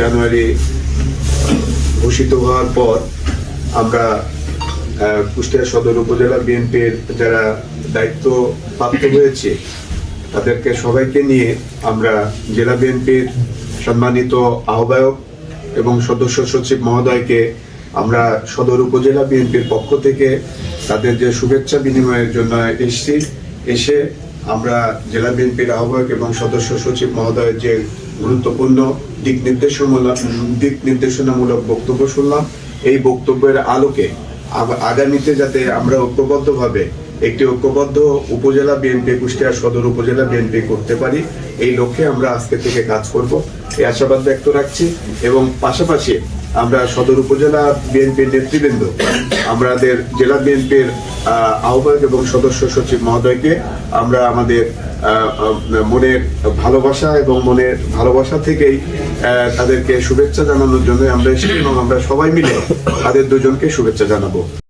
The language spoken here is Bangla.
জানুয়ারি ঘোষিত হওয়ার পর আমরা কুষ্টিয়া সদর উপজেলা বিএনপির যারা দায়িত্ব প্রাপ্ত হয়েছে, তাদেরকে সবাইকে নিয়ে আমরা জেলা বিএনপির সম্মানিত আহ্বায়ক এবং সদস্য সচিব মহোদয়কে আমরা সদর উপজেলা বিএনপির পক্ষ থেকে তাদের যে শুভেচ্ছা বিনিময়ের জন্য এসেছি, এসে আমরা জেলা বিএনপির আহ্বায়ক এবং সদস্য সচিব মহোদয়ের যে গুরুত্বপূর্ণ দিক নির্দেশমূলক দিক নির্দেশনামূলক বক্তব্য শুনলাম। এই বক্তব্যের আলোকে আগ- আগামীতে যাতে আমরা ঐক্যবদ্ধভাবে একটি ঐক্যবদ্ধ উপজেলা বিএনপি, কুষ্টিয়া সদর উপজেলা বিএনপি করতে পারি, এই লক্ষ্যে আমরা আজকে থেকে কাজ করব। এই আশাবাদ ব্যক্ত রাখছি এবং পাশাপাশি আমরা সদর উপজেলা বিএনপির নেতৃবৃন্দ, আমাদের জেলা বিএনপির আহ্বায়ক এবং সদস্য সচিব মহোদয়কে আমরা আমাদের মনের ভালোবাসা এবং মনের ভালোবাসা থেকেই তাদেরকে শুভেচ্ছা জানানোর জন্য আমরা এসেছি এবং আমরা সবাই মিলে তাদের দুজনকে শুভেচ্ছা জানাব।